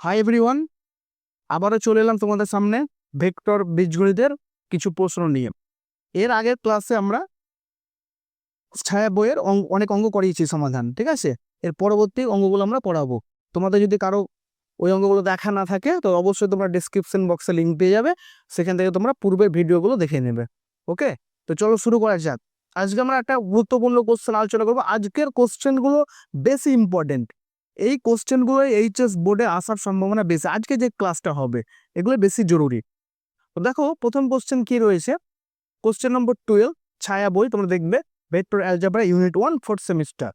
Hi everyone আবারও চলে এলাম তোমাদের সামনে ভেক্টর বীজগণিতের কিছু প্রশ্ন নিয়ে। এর আগের ক্লাসে আমরা ছায়া বইয়ের অনেক অঙ্গ করিয়েছি সমাধান, ঠিক আছে? এর পরবর্তী অঙ্গগুলো আমরা পড়াবো। তোমাদের যদি কারও ওই অঙ্গগুলো দেখা না থাকে, তো অবশ্যই তোমরা ডিসক্রিপশন বক্সে লিঙ্ক পেয়ে যাবে, সেখান থেকে তোমরা পূর্বের ভিডিওগুলো দেখে নেবে ওকে তো চলো শুরু করা যাক। আজকে আমরা একটা গুরুত্বপূর্ণ কোশ্চেন আলোচনা করব। আজকের কোশ্চেনগুলো বেশি ইম্পর্টেন্ট এই কোশ্চেনগুলো এইচএস বোর্ডে আসার সম্ভাবনা বেশি। আজকে যে ক্লাসটা হবে, এগুলো বেশি জরুরি। তো দেখো, প্রথম কোশ্চেন কি রয়েছে? কোশ্চেন নম্বর টুয়েলভ ছায়া বই, তোমরা দেখবে vector algebra unit one fourth semester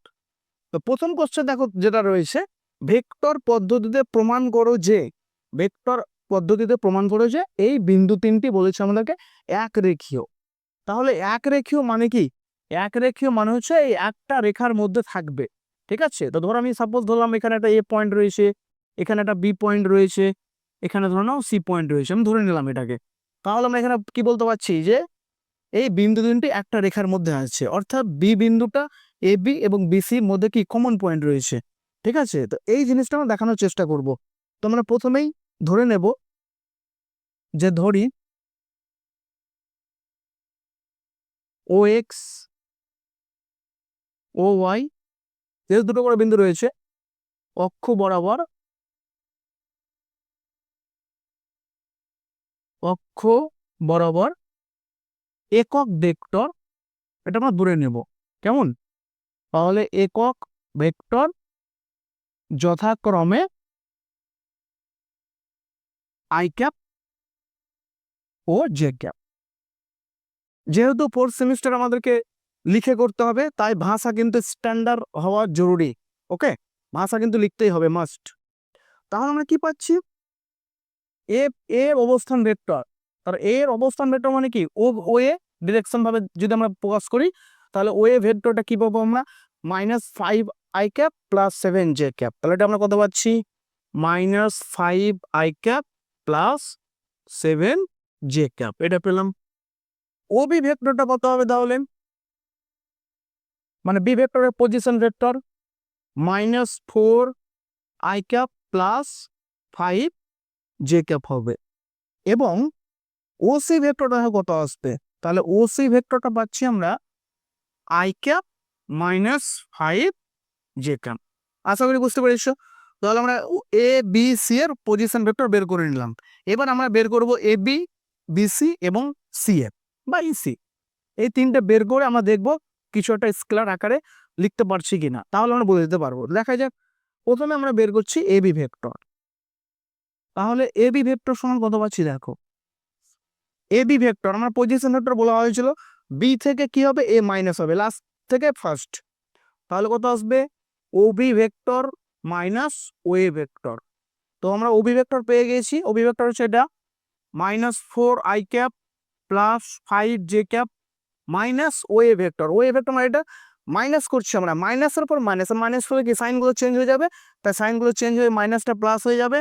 তো প্রথম কোশ্চেন দেখো, যেটা রয়েছে ভেক্টর পদ্ধতিতে প্রমাণ করো যে ভেক্টর পদ্ধতিতে প্রমাণ করো যে, এই বিন্দু তিনটি বলেছে আমাদেরকে, এক রেখীয়। তাহলে এক রেখীয় মানে কি? এক রেখীয় মানে হচ্ছে এই একটা রেখার মধ্যে থাকবে। ঠিক আছে? তো ধরো আমি সাপোজ ধরলাম এখানে একটা এ পয়েন্ট রয়েছে, এখানে একটা বি পয়েন্ট রয়েছে, এখানে ধরো নাও সি পয়েন্ট রয়েছে, আমি ধরে নিলাম এটাকে। তাহলে আমরা এখানে কি বলতে পারছি যে, এই বিন্দু তিনটি একটা রেখার মধ্যে আছে, অর্থাৎ বি বিন্দুটা এ বি এবং বিসির মধ্যে কি কমন পয়েন্ট রয়েছে, ঠিক আছে? তো এই জিনিসটা আমরা দেখানোর চেষ্টা করব। তো আমরা প্রথমেই ধরে নেব যে ধরি ও এক্স ও ওয়াই যেহেতু দুটো করে বিন্দু রয়েছে, অক্ষ বরাবর অক্ষ বরাবর একক ভেক্টর, এটা আমরা দূরে নেব। কেমন? তাহলে একক ভেক্টর যথাক্রমে আই ক্যাপ ও জে ক্যাপ যেহেতু ফোর্থ সেমিস্টার আমাদেরকে লিখে করতে হবে, তাই ভাষা কিন্তু স্ট্যান্ডার্ড হওয়া জরুরি, ওকে? ভাষা কিন্তু লিখতেই হবে মাস্ট তাহলে আমরা কি পাচ্ছি? এ এর অবস্থান ভেক্টর তার এর অবস্থান ভেক্টর মানে কি? ও ও এ ডিরেকশন ভাবে যদি আমরা প্রকাশ করি, তাহলে ও এ ভেক্টরটা কি পাবো আমরা? Minus five I cap plus seven J cap তাহলে এটা আমরা কত পাচ্ছি? Minus five I cap plus seven J cap এটা পেলাম। ও বি ভেক্টরটা কত হবে তাহলে? মানে বি ভেক্টরের position vector minus four I cap plus five J cap হবে। এবং ও সি ভেক্টরটা কত আসবে। তাহলে ও সি ভেক্টরটা পাচ্ছি আমরা I cap minus five J cap আশা করি বুঝতে পেরেছ? তাহলে আমরা এ বি সি এর পজিশন ভেক্টর বের করে নিলাম। এবার আমরা বের করব এ বি বিসি এবং সি এফ বা ইসি এই তিনটে বের করে আমরা দেখব কিছু একটা স্কেলার আকারে লিখতে পারছি কিনা, তাহলে আমরা বলে দিতে পারব। দেখা যাক, প্রথমে আমরা বের করছি এ বি ভেক্টর তাহলে এ বি ভেক্টর সমান কত পাচ্ছি দেখো? এ বি ভেক্টর আমার পজিশন ভেক্টর বলা হয়েছিল বি থেকে কি হবে? এ মাইনাস হবে লাস্ট থেকে ফার্স্ট তাহলে কত আসবে? O B vector minus O A vector তো আমরা ও বি ভেক্টর পেয়ে গেছি। ও বি ভেক্টর হচ্ছে এটা minus four I cap plus five J cap minus O A vector. O A vector মানে এটা মাইনাস করছি আমরা। মাইনাসের পর মাইনাস। মাইনাস করলে কি? সাইনগুলো চেঞ্জ হয়ে যাবে। তাই সাইনগুলো চেঞ্জ হয়ে মাইনাসটা প্লাস হয়ে যাবে।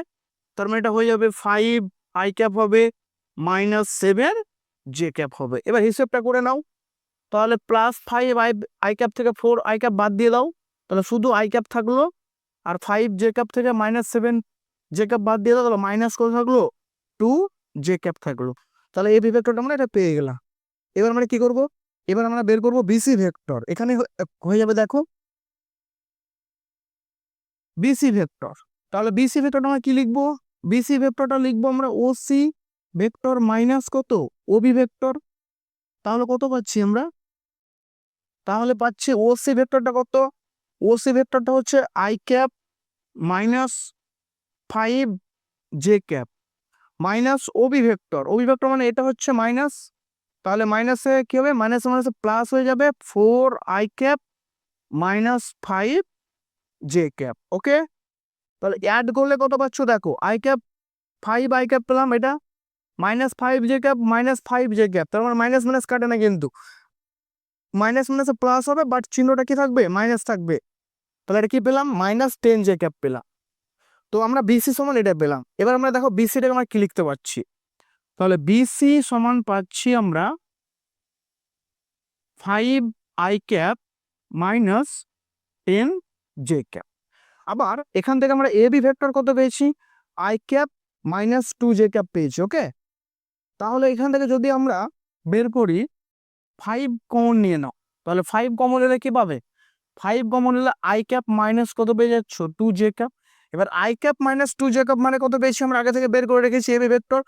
তার মানে এটা হয়ে যাবে ফাইভ আই ক্যাপ হবে মাইনাস সেভেন জে ক্যাপ হবে। এবার হিসেবটা করে নাও। তাহলে plus five I I cap থেকে ফোর আই ক্যাপ বাদ দিয়ে দাও। তাহলে শুধু আই ক্যাপ থাকল। আর ফাইভ জে ক্যাপ থেকে মাইনাস সেভেন জে ক্যাপ বাদ দিয়ে দাও। তাহলে মাইনাস করে থাকল? টু জে ক্যাপ থাকল। তাহলে এই বিভেক্টরটা আমরা এটা পেয়ে গেলাম। এবার আমরা কি করব? এবার আমরা বের করব বিসি ভেক্টর এখানে হয়ে যাবে দেখো। বিসি ভেক্টর তাহলে বিসি ভেক্টরটা আমরা কি লিখব? বিসি ভেক্টরটা লিখব আমরা ওসি ভেক্টর মাইনাস কত? ওবি ভেক্টর তাহলে কত পাচ্ছি আমরা? তাহলে পাচ্ছি ওসি ভেক্টরটা কত? ওসি ভেক্টরটা হচ্ছে I cap minus five J cap minus OB vector OB vector মানে এটা হচ্ছে মাইনাস তাহলে মাইনাসে কি হবে? মাইনাসে মাইনাসে প্লাস হয়ে যাবে four I cap minus five J cap okay তাহলে অ্যাড করলে কত পাচ্ছ? দেখো I cap five I cap পেলাম এটা। Minus five J cap minus five J cap তার মানে মাইনাস মাইনাস কাটে না কিন্তু। মাইনাস মাইনাসে প্লাস হবে বাট চিহ্নটা কি থাকবে? মাইনাস থাকবে। তাহলে এটা কি পেলাম? মাইনাস টেন জে ক্যাপ পেলাম। তো আমরা বিসি সমান এটা পেলাম। এবার আমরা দেখো বিসিটাকে আমরা কি লিখতে পারছি? তাহলে বিসি সমান পাচ্ছি আমরা five I cap minus ten J cap আবার এখান থেকে আমরা এ বি ভেক্টর কত পেয়েছি? I cap minus two J cap পেয়েছি ওকে তাহলে এখান থেকে যদি আমরা বের করি ফাইভ কমন নিয়ে নাও। তাহলে ফাইভ কমন এলে কি পাবে? ফাইভ কমন এলে আই ক্যাপ মাইনাস কত পেয়ে যাচ্ছ? টু জে ক্যাপ এবার I cap minus two J cap মানে কত পেয়েছি? আমরা আগে থেকে বের করে রেখেছি এবি ভেক্টর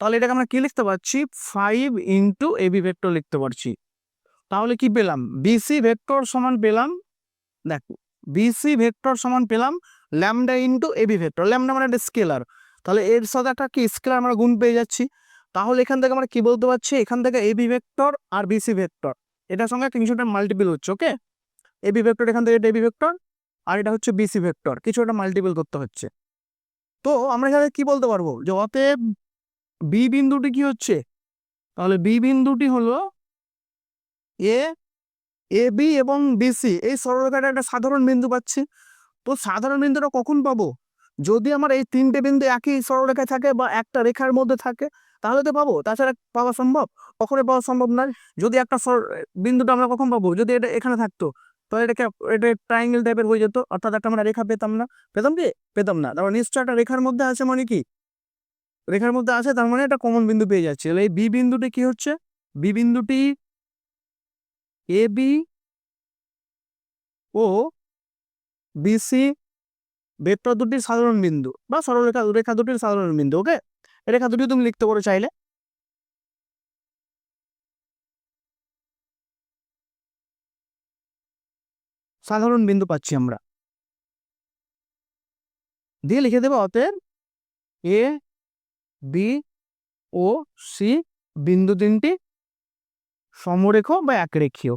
তাহলে এটাকে আমরা কি লিখতে পারছি? ফাইভ ইন্টু এবি ভেক্টর লিখতে পারছি। তাহলে কি পেলাম? বিসি ভেক্টর সমান পেলাম, দেখো বিসি ভেক্টর সমান পেলাম lambda into AB vector lambda মানে একটা স্কেলার তাহলে এর সাথে একটা কি? স্কেলার আমরা গুণ পেয়ে যাচ্ছি। তাহলে এখান থেকে আমরা কি বলতে পারছি? এখান থেকে এবি ভেক্টর আর বিসি ভেক্টর এটার সঙ্গে কিছুটা মাল্টিপল হচ্ছে ওকে এবি ভেক্টর এখান থেকে এটা এবি ভেক্টর আর এটা হচ্ছে বিসি ভেক্টর কিছু একটা মাল্টিপল করতে হচ্ছে। তো আমরা এখানে কি বলতে পারব? যে অতএব বি বিন্দুটি কি হচ্ছে? তাহলে বি বিন্দুটি হলো এ এ বি এবং বিসি এই সরলরেখাটা একটা সাধারণ বিন্দু পাচ্ছি। তো সাধারণ বিন্দুটা কখন পাবো? যদি আমার এই তিনটে বিন্দু একই সরলরেখায় থাকে বা একটা রেখার মধ্যে থাকে, তাহলে তো পাবো। তাছাড়া পাওয়া সম্ভব? কখনোই পাওয়া সম্ভব নয়। যদি একটা বিন্দুটা আমরা কখন পাবো? যদি এটা এখানে থাকতো, তাহলে এটাকে, এটা ট্রায়াঙ্গেল টাইপের হয়ে যেত। অর্থাৎ একটা আমরা রেখা পেতাম না। পেতাম কি? পেতাম না। তারপর নিশ্চয় একটা রেখার মধ্যে আছে মানে কি? রেখার মধ্যে আছে, তার মানে একটা কমন বিন্দু পেয়ে যাচ্ছে। তাহলে এই বি বিন্দুটি কি হচ্ছে? বি বিন্দুটি এ বি ও বিসি ভেক্টর দুটির সাধারণ বিন্দু বা সরলরেখা, রেখা দুটির সাধারণ বিন্দু ওকে রেখা দুটি তুমি লিখতে পারো চাইলে। সাধারণ বিন্দু পাচ্ছি আমরা। দিয়ে লিখে দেবো অতএব এ বি ও সি বিন্দু তিনটি সমরেখ বা একরেখীয়।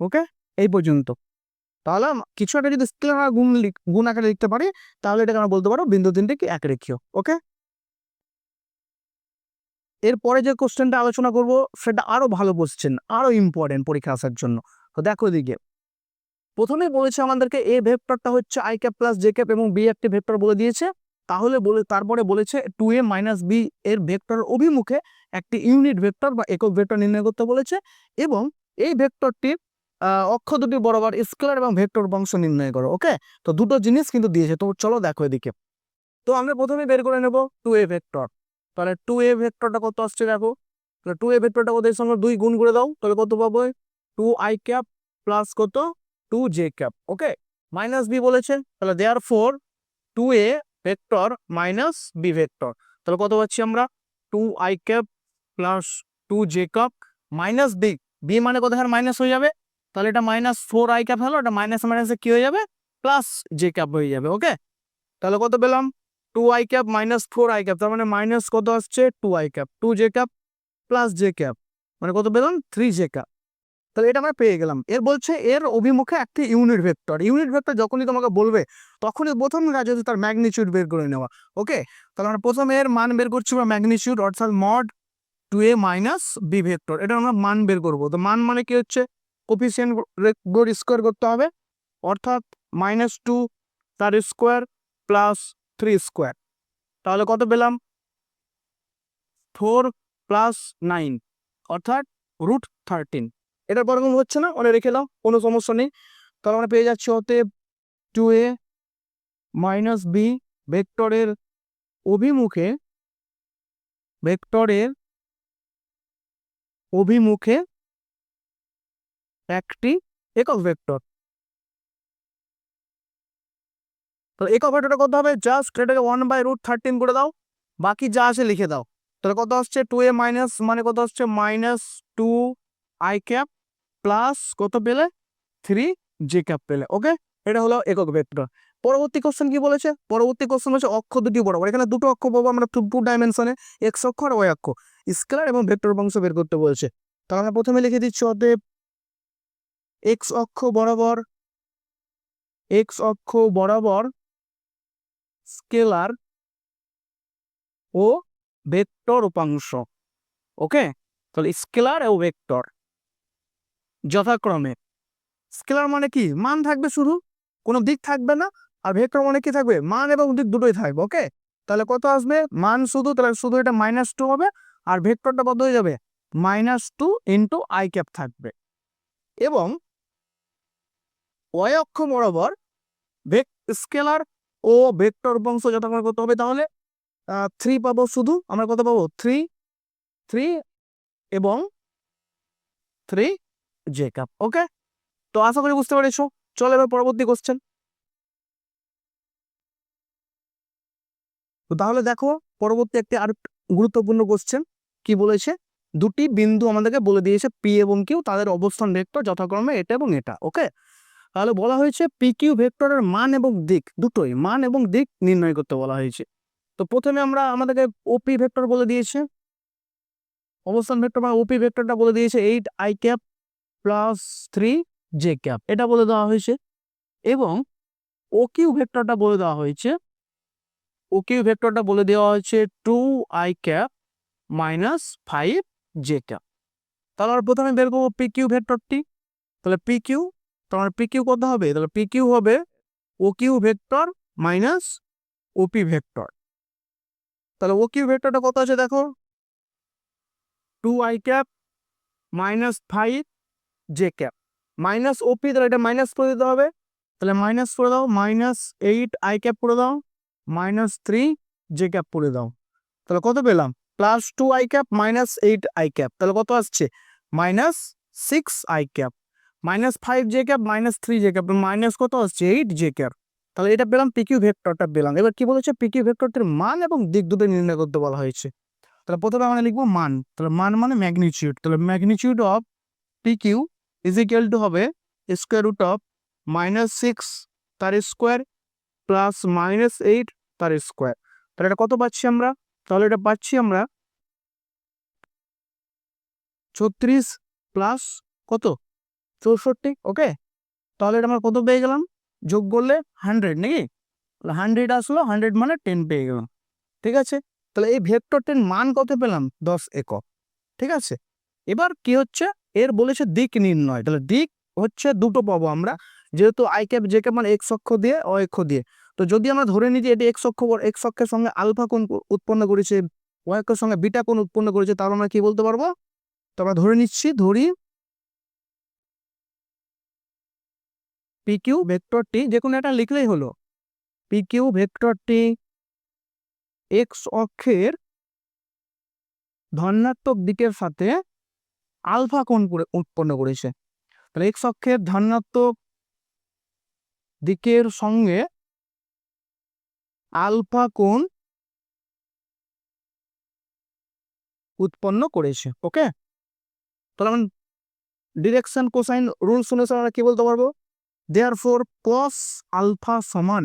ওকে? এই পর্যন্ত। তাহলে কিছু একটা যদি স্কেলার গুণ গুণ আকারে লিখতে পারি, তাহলে এটাকে আমরা বলতে পারো বিন্দু তিনটি কি একরেখীয়, ওকে? এরপরে যে কোশ্চেনটা আলোচনা করব, সেটা আরও ভালো কোশ্চেন আরও ইম্পর্টেন্ট পরীক্ষা আসার জন্য। তো দেখো এদিকে। প্রথমে বলেছে আমাদেরকে এ ভেক্টরটা হচ্ছে I cap plus J cap এবং বি একটি ভেক্টর বলে দিয়েছে। তাহলে বলে, তারপরে বলেছে টু এ মাইনাস বি এর ভেক্টর অভিমুখে একটি ইউনিট ভেক্টর বা একক ভেক্টর নির্ণয় করতে বলেছে এবং এই ভেক্টরটির অক্ষ দুটি বরাবর স্কেলার এবং ভেক্টর বংশ নির্ণয় করো ওকে তো দুটো জিনিস কিন্তু দিয়েছে, তো চলো দেখো এদিকে। তো আমরা প্রথমে বের করে নেব টু এ ভেক্টর তাহলে টু এ ভেক্টরটা কত আসছে দেখো? তাহলে টু এ ভেক্টরটা ওদের সঙ্গে দুই গুণ করে দাও, তাহলে কত পাবো? টু আই ক্যাপ প্লাস কত? Two J cap okay minus B বলেছে, তাহলে therefore two A vector minus B vector. তাহলে কত পাচ্ছি আমরা? Two I cap plus two J cap minus B B মানে কত? হার মাইনাস হয়ে যাবে। তাহলে এটা মাইনাস ফোর আই ক্যাপ হলো, এটা মাইনাস মাইনাসে কি হয়ে যাবে? প্লাস জে ক্যাপ হয়ে যাবে ওকে তাহলে কত পেলাম? Two I cap minus four I cap তার মানে মাইনাস কত আসছে? Two I cap two J cap plus J cap মানে কত পেলাম? থ্রি জে ক্যাপ তাহলে এটা আমরা পেয়ে গেলাম। এর বলছে, এর অভিমুখে একটি ইউনিট ভেক্টর ইউনিট ভেক্টর যখনই তোমাকে বলবে, তখনই প্রথম কাজ হচ্ছে তার ম্যাগনিচিউড বের করে নেওয়া। ওকে তাহলে আমরা প্রথম এর মান বের করছি আমরা ম্যাগনিচিউড অর্থাৎ mod two A minus B vector এটা আমরা মান বের করব। তো মান মানে কি হচ্ছে? কোফিসিয়েন্ট স্কোয়ার করতে হবে। অর্থাৎ মাইনাস টু তার স্কোয়ার প্লাস থ্রি স্কোয়ার তাহলে কত পেলাম? ফোর প্লাস নাইন অর্থাৎ রুট থার্টিন এটার কোনো হচ্ছে না, ওটা রেখে দাও, কোনো সমস্যা নেই। তাহলে আমরা পেয়ে যাচ্ছি অতএব টু এ মাইনাস বি ভেক্টরের অভিমুখে ভেক্টরের অভিমুখে একটি একক ভেক্টর তো একক ভেক্টরটা কত হবে? জাস্ট এটাকে ওয়ান বাই রুট থার্টিন করে দাও, বাকি যা আছে লিখে দাও। তাহলে কত আসছে? টু এ মাইনাস মানে কত আসছে? Minus two I cap plus কত পেলে? থ্রি জে ক্যাপ পেলে ওকে এটা হলো একক ভেক্টর। পরবর্তী কোশ্চেন কি বলেছে? পরবর্তী কোশ্চেন হচ্ছে অক্ষ দুটি বরাবর। এখানে দুটো অক্ষ পাবো আমরা টু ডাইমেনশনে এক্স অক্ষ আর ওয়াই অক্ষ। স্কেলার এবং ভেক্টর বংশ বের করতে বলছে। তাহলে আমরা প্রথমে লিখে দিচ্ছি, অতএব এক্স অক্ষ বরাবর এক্স অক্ষ বরাবর স্কেলার ও ভেক্টর উপাংশ ওকে তাহলে স্কেলার ও ভেক্টর যথাক্রমে। স্কেলার মানে কি? মান থাকবে শুধু কোনো দিক থাকবে না, আর ভেক্টর মানে কি থাকবে? মান এবং দিক দুটোই থাকবে, ওকে? তাহলে কত আসবে? মান শুধু, তাহলে শুধু এটা মাইনাস টু হবে, আর ভেক্টরটা কত হয়ে যাবে minus two into I cap থাকবে। এবং ওয়াই অক্ষ বরাবর ভেক স্কেলার ও ভেক্টর বংশ যথাক্রমে কত হবে তাহলে? থ্রি পাবো শুধু, আমরা কত পাবো? থ্রি থ্রি এবং থ্রি জে কাপ ওকে তো আশা করি বুঝতে পেরেছ। চলো এবার পরবর্তী কোশ্চেন তো তাহলে দেখো, পরবর্তী একটি আর গুরুত্বপূর্ণ কোশ্চেন কি বলেছে? দুটি বিন্দু আমাদেরকে বলে দিয়েছে পি এবং কিউ তাদের অবস্থান ভেক্টর যথাক্রমে এটা এবং এটা ওকে তাহলে বলা হয়েছে পি কিউ ভেক্টরের মান এবং দিক, দুটোই, মান এবং দিক নির্ণয় করতে বলা হয়েছে। তো প্রথমে আমরা আমাদেরকে ওপি ভেক্টর বলে দিয়েছে। অবস্থান ভেক্টর বা ওপি ভেক্টরটা বলে দিয়েছে eight I cap plus three J cap. এটা বলে দেওয়া হয়েছে। এবং ও কিউ ভেক্টরটা বলে দেওয়া হয়েছে। ও কিউ ভেক্টরটা বলে দেওয়া হয়েছে two I cap minus five J cap. তাহলে আমরা প্রথমে বের করব পি কিউ ভেক্টরটি। তাহলে পি কিউ তোমার পি কিউ কত হবে? তাহলে পি কিউ হবে O vector minus OP vector. তাহলে ও কিউ ভেক্টরটা কত আছে দেখো? Two I cap minus five J cap minus OP তাহলে এটা মাইনাস করে দিতে হবে। তাহলে মাইনাস করে দাও মাইনাস এইট আই ক্যাপ করে দাও মাইনাস থ্রি জে ক্যাপ করে দাও। তাহলে কত পেলাম? Plus two I cap minus eight I cap তাহলে কত আসছে? Minus six I cap minus five J cap minus three J cap minus কত আসছে? এইট জে ক্যাপ তাহলে এটা পেলাম পিকিউ ভেক্টরটা পেলাম। এবার কি বলেছে? পিকিউ ভেক্টরটির মান এবং দিক দুটো নির্ণয় করতে বলা হয়েছে। তাহলে প্রথমে আমরা লিখব মান। তাহলে মান মানে ম্যাগনিচিউড তাহলে magnitude of PQ is equal to হবে square root of minus six তার স্কোয়ার প্লাস মাইনাস এইট তার স্কোয়ার তাহলে এটা কত পাচ্ছি আমরা? তাহলে এটা পাচ্ছি আমরা ছত্রিশ প্লাস কত? চৌষট্টি ওকে তাহলে এটা আমরা কত পেয়ে গেলাম? যোগ করলে হান্ড্রেড নাকি? হান্ড্রেড আসলো হান্ড্রেড মানে টেন পেয়ে গেলাম। ঠিক আছে? তাহলে এই ভেক্টর টেন মান কত পেলাম? দশ একক। ঠিক আছে? এবার কি হচ্ছে? এর বলেছে দিক নির্ণয়। তাহলে দিক হচ্ছে দুটো পাবো আমরা, যেহেতু আই ক্যাপ জে ক্যাপ মানে এক্স অক্ষ দিয়ে অক্ষ দিয়ে। তো যদি আমরা ধরে নিই যে এটি এক্স অক্ষ এক্স অক্ষের সঙ্গে আলফা কোণ উৎপন্ন করেছে অক্ষের সঙ্গে বিটা কোণ উৎপন্ন করেছে, তাহলে আমরা কি বলতে পারব? তো আমরা ধরে নিচ্ছি, ধরি পিকিউ ভেক্টরটি যে কোনো একটা লিখলেই হলো। পিকিউ ভেক্টরটি এক্স অক্ষের ধনাত্মক দিকের সাথে আলফা কোণ করে উৎপন্ন করেছে? তাহলে এক্স অক্ষের ধনাত্মক দিকের সঙ্গে আলফা কোণ উৎপন্ন করেছে ওকে তাহলে আমরা ডিরেকশন কোসাইন রুলস অনুসারে আমরা কি বলতে পারব? দেয়ার ফোর কস আলফা সমান।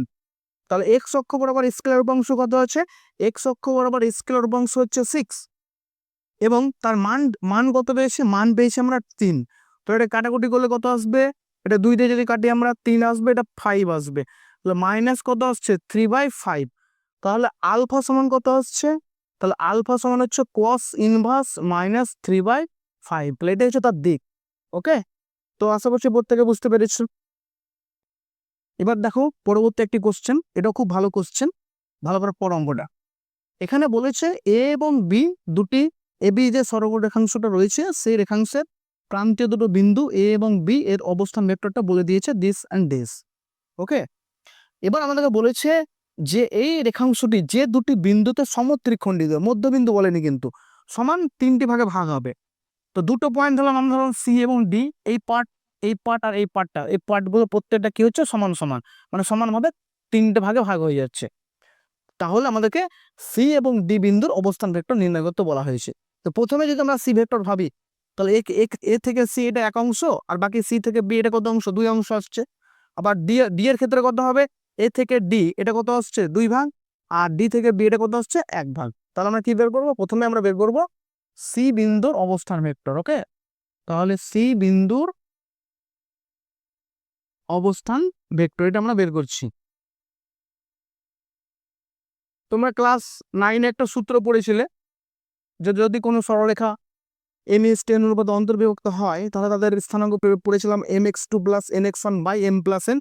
তাহলে এক্স অক্ষ বরাবর স্কেলার বংশ কত আছে? এক্স অক্ষ বরাবর স্কেলার বংশ হচ্ছে সিক্স এবং তার মান মান কত পেয়েছে? মান পেয়েছে আমরা তিন। তো এটা কাটাকুটি করলে কত আসবে? এটা দুই দিয়ে যদি কাটি আমরা তিন আসবে, এটা ফাইভ আসবে। তাহলে মাইনাস কত আসছে? থ্রি বাই ফাইভ তাহলে আলফা সমান কত আসছে? তাহলে আলফা সমান হচ্ছে cos inverse minus three by five তাহলে এটা হচ্ছে তার দিক। ওকে? তো আশা করছি প্রত্যেকে বুঝতে পেরেছ। এবার দেখো পরবর্তী একটি কোশ্চেন এটাও খুব ভালো কোশ্চেন ভালো করে পড় অঙ্কটা। এখানে বলেছে এ এবং বি দুটি এ, বি যে সরল রেখাংশটা রয়েছে, সেই রেখাংশের প্রান্তীয় দুটো বিন্দু এ এবং বি এর অবস্থান ভেক্টরটা বলে দিয়েছে দিস অ্যান্ড দিস ওকে এবার আমাদেরকে বলেছে যে এই রেখাংশটি যে দুটি বিন্দুতে সমত্রিখণ্ডিত মধ্যবিন্দু বলেনি কিন্তু, সমান তিনটি ভাগে ভাগ হবে। তো দুটো পয়েন্ট ধরলাম আমরা ধরলাম সি এবং ডি এই পার্ট এই পার্ট আর এই পার্টটা এই পার্টগুলো প্রত্যেকটা কি হচ্ছে? সমান সমান মানে সমানভাবে তিনটে ভাগে ভাগ হয়ে যাচ্ছে। তাহলে আমাদেরকে সি এবং ডি বিন্দুর অবস্থান ভেক্টর নির্ণয় করতে বলা হয়েছে। তো প্রথমে যদি আমরা সি ভেক্টর ভাবি, তাহলে এ থেকে সি এটা এক অংশ, আর বাকি সি থেকে বি এটা কত অংশ? দুই অংশ আসছে। আবার ডি ডি এর ক্ষেত্রে কত হবে? এ থেকে ডি এটা কত আসছে? দুই ভাগ, আর ডি থেকে বি এটা কত আসছে? এক ভাগ। তাহলে আমরা কি বের করব? প্রথমে আমরা বের করব সি বিন্দুর অবস্থান ভেক্টর, ওকে? তাহলে সি বিন্দুর অবস্থান ভেক্টর এটা আমরা বের করছি। তোমরা ক্লাস নাইনে একটা সূত্র পড়েছিলে যদি কোনো সরলরেখা এম এস টেন অনুপাত অন্তর্বিভক্ত হয়, তাহলে তাদের স্থানাঙ্ক পড়েছিলাম M X two plus N X one by M plus N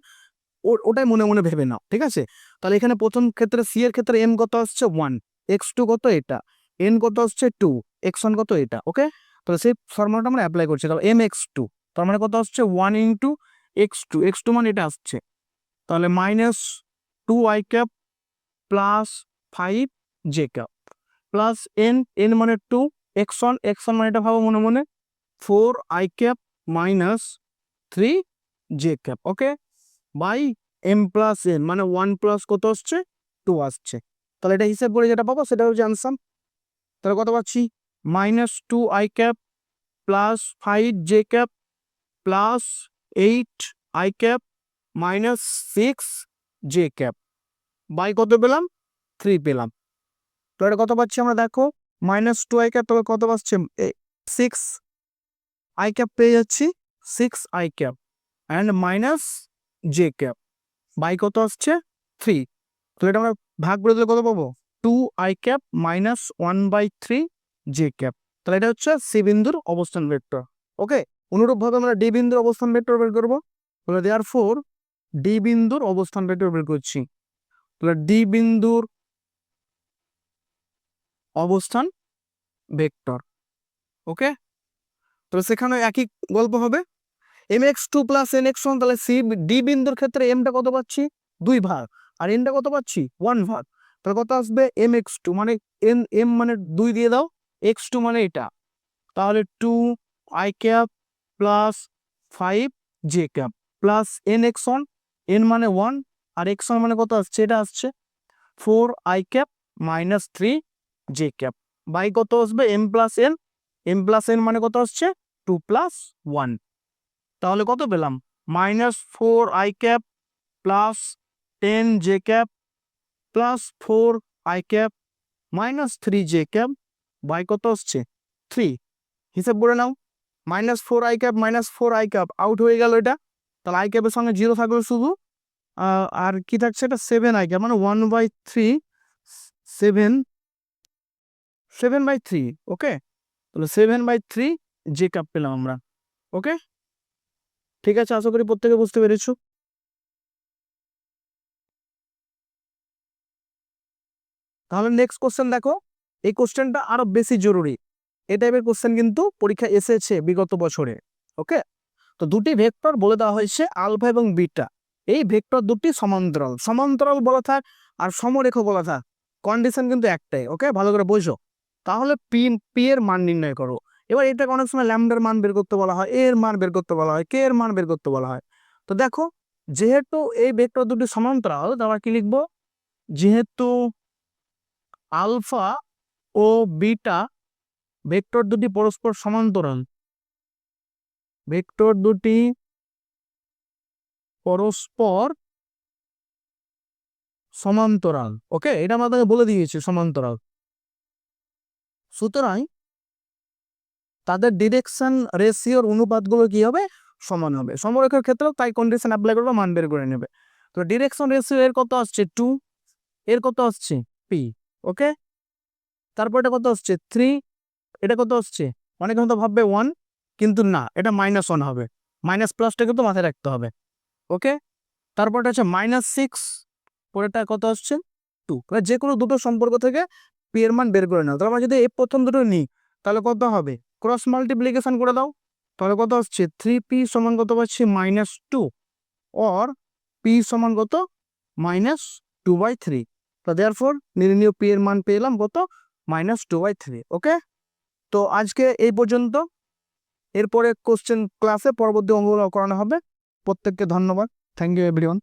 ওটাই মনে মনে ভেবে নাও, ঠিক আছে? তাহলে এখানে প্রথম ক্ষেত্রে সি এর ক্ষেত্রে এম কত আসছে? ওয়ান এক্স টু কত এটা? এন কত আসছে? টু এক্স ওয়ান কত এটা? ওকে তাহলে সেই ফর্মুলাটা আমরা অ্যাপ্লাই করছি। তাহলে এম এক্স টু তার মানে কত আসছে? One into X two X two মানে এটা আসছে। তাহলে minus two I cap plus five J cap plus N N মানে two X one X one মানে এটা ভাবো মনে মনে four I cap minus three J cap okay by M plus N মানে ওয়ান প্লাস কত আসছে? টু আসছে। তাহলে এটা হিসেব করে যেটা পাবো সেটা হচ্ছে আনসার তাহলে কত পাচ্ছি? Minus two I cap plus five J cap plus eight I cap minus six J cap by কত পেলাম? থ্রি পেলাম। তো এটা কত পাচ্ছি আমরা? দেখো মাইনাস টু আই ক্যাপ তবে কত পাচ্ছে? সিক্স আই ক্যাপ পেয়ে যাচ্ছি six I cap and minus J cap by কত আসছে? থ্রি তাহলে এটা আমরা ভাগ করে দিলে কত পাবো? Two I cap minus one by three J cap তাহলে এটা হচ্ছে সি বিন্দুর অবস্থান ভেক্টর ওকে অনুরূপভাবে আমরা ডি বিন্দুর অবস্থান ভেক্টর বের করব, তাহলে দেয়ার ফোর ডি বিন্দুর অবস্থান ভেক্টর বের করছি, তাহলে ডি বিন্দুর অবস্থান ভেক্টর ওকে তো সেখানে একই গল্প হবে। M X two plus N X one তাহলে সি ডি বিন্দুর ক্ষেত্রে এমটা কত পাচ্ছি? দুই ভাগ। আর এনটা কত পাচ্ছি? ওয়ান ভাগ। তাহলে কত আসবে? এম এক্স টু মানে এন এম মানে দুই দিয়ে দাও। এক্স টু মানে এটা। তাহলে two I cap plus five J cap plus N X one N মানে ওয়ান আর এক্স ওয়ান মানে কত আসছে? এটা আসছে four I cap minus three J cap by কত আসবে? M plus N M plus N মানে কত আসছে? টু প্লাস ওয়ান তাহলে কত পেলাম? Minus four I cap plus ten J cap plus four I cap minus three J cap by কত আসছে? থ্রি হিসাব করে নাও। Minus four I cap minus four I cap out হয়ে গেল এটা। তাহলে আই ক্যাপের সঙ্গে জিরো থাকবে শুধু। আর কি থাকছে? এটা সেভেন আই ক্যাপ মানে one by three seven seven by three okay তাহলে seven by three J cap পেলাম আমরা ওকে ঠিক আছে, আশা করি প্রত্যেকে বুঝতে পেরেছ। তাহলে নেক্সট কোশ্চেন দেখো, এই কোশ্চেনটা আরও বেশি জরুরি। এই টাইপের কোশ্চেন কিন্তু পরীক্ষা এসেছে বিগত বছরে ওকে তো দুটি ভেক্টর বলে দেওয়া হয়েছে আলফা এবং বিটা এই ভেক্টর দুটি সমান্তরাল। সমান্তরাল বলা থাক আর সমরেখ বলা থাক। কন্ডিশন কিন্তু একটাই ওকে ভালো করে বোঝো। তাহলে পি পি এর মান নির্ণয় করো। এবার এটাকে অনেক সময় ল্যামডার মান বের করতে বলা হয় এর মান বের করতে বলা হয়, কে এর মান বের করতে বলা হয়। তো দেখো, যেহেতু এই ভেক্টর দুটি সমান্তরাল তারা কি লিখব? যেহেতু আলফা ও বিটা ভেক্টর দুটি পরস্পর সমান্তরাল, ভেক্টর দুটি পরস্পর সমান্তরাল, ওকে? এটা আমরা তাকে বলে দিয়েছি, সমান্তরাল। সুতরাং তাদের ডিরেকশন রেশিওর অনুপাতগুলো কি হবে? সমান হবে। সমরেখার ক্ষেত্রেও তাই কন্ডিশন অ্যাপ্লাই করবে, মান বের করে নেবে। তো ডিরেকশন রেশিও এর কত আসছে? টু এর কত আসছে? পি ওকে তারপর এটা কত আসছে? থ্রি এটা কত আসছে? অনেকে হয়তো ভাববে ওয়ান কিন্তু না, এটা মাইনাস ওয়ান হবে। মাইনাস প্লাসটা কিন্তু মাথায় রাখতে হবে। ওকে তারপর এটা হচ্ছে মাইনাস সিক্স পরেরটা কত আসছে? টু যে কোনো দুটো সম্পর্ক থেকে পি এর মান বের করে নাও। তাহলে আমরা যদি এই প্রথম দুটো নিই, তাহলে কত হবে? ক্রস মাল্টিপ্লিকেশন করে দাও, তাহলে কত আসছে থ্রি পি সমান কত পাচ্ছি? মাইনাস টু অর পি সমান কত? মাইনাস টু বাই থ্রি তো দেয়ার ফোর নির্ণীয় পি এর মান পেলাম কত? Minus two by three okay তো আজকে এই পর্যন্ত। এরপরে কোশ্চেন ক্লাসে পরবর্তী অঙ্কগুলো করানো হবে। প্রত্যেককে ধন্যবাদ। Thank you everyone